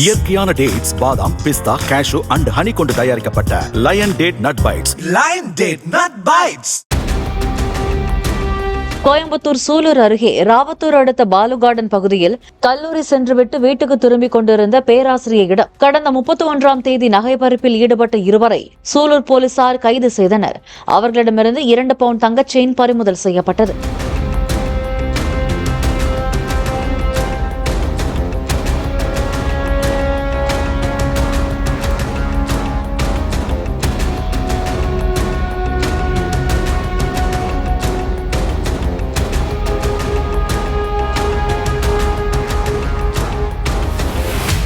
இயற்கையான டேட்ஸ் பாதாம் பிஸ்தா cash and honey கொண்டு தயாரிக்கப்பட்ட lion date nut bites Lion Date Nut Bites. Coimbatore Sulur அருகே ராவத்தூர் அடுத்த பாலு கார்டன் பகுதியில் கல்லூரி சென்றுவிட்டு வீட்டுக்கு திரும்பிக் கொண்டிருந்த பேராசிரியரிடம் கடந்த முப்பத்தி ஒன்றாம் தேதி நகை பறிப்பில் ஈடுபட்ட இருவரை சூலூர் போலீசார் கைது செய்தனர். அவர்களிடமிருந்து இரண்டு பவுண்ட் தங்கச் செயின் பறிமுதல் செய்யப்பட்டது.